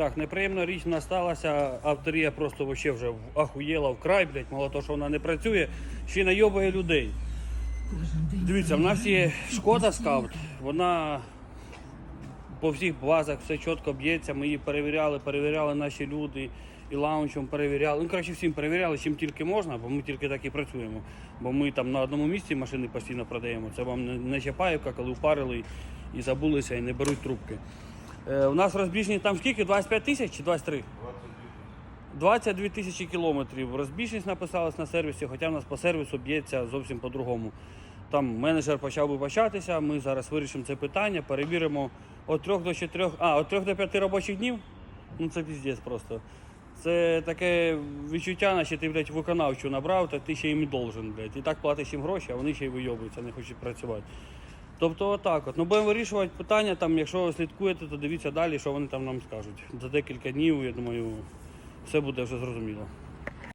Так, неприємна річ не сталася. Авторія просто вообще вже ахуєла вкрай, блядь, мало того, що вона не працює, ще й найобує людей. Дивіться, в нас є шкода скаут, вона по всіх базах все чітко б'ється. Ми її перевіряли, перевіряли наші люди і лаунчем перевіряли. Ну, коротше, всім перевіряли, чим тільки можна, бо ми тільки так і працюємо. Бо ми там на одному місці машини постійно продаємо. Це вам не, Чапаївка, коли упарили і забулися і не беруть трубки. Е, у нас розбіжність там скільки? 25 тисяч чи 23? 22 тисячі кілометрів. Розбіжність написалась на сервісі, хоча в нас по сервісу б'ється зовсім по-другому. Там менеджер почав вибачатися, ми зараз вирішимо це питання, перевіримо від 3 до 4, а, від 3 до 5 робочих днів. Ну це піздець просто. Це таке відчуття, наче ти, блядь, виконавчу набрав, так ти ще їм і должен, блядь. І так платиш їм гроші, а вони ще й вийобуються, не хочуть працювати. Тобто отак от. Ну будемо вирішувати питання, там, якщо ви слідкуєте, то дивіться далі, що вони там нам скажуть. За декілька днів, я думаю, все буде вже зрозуміло.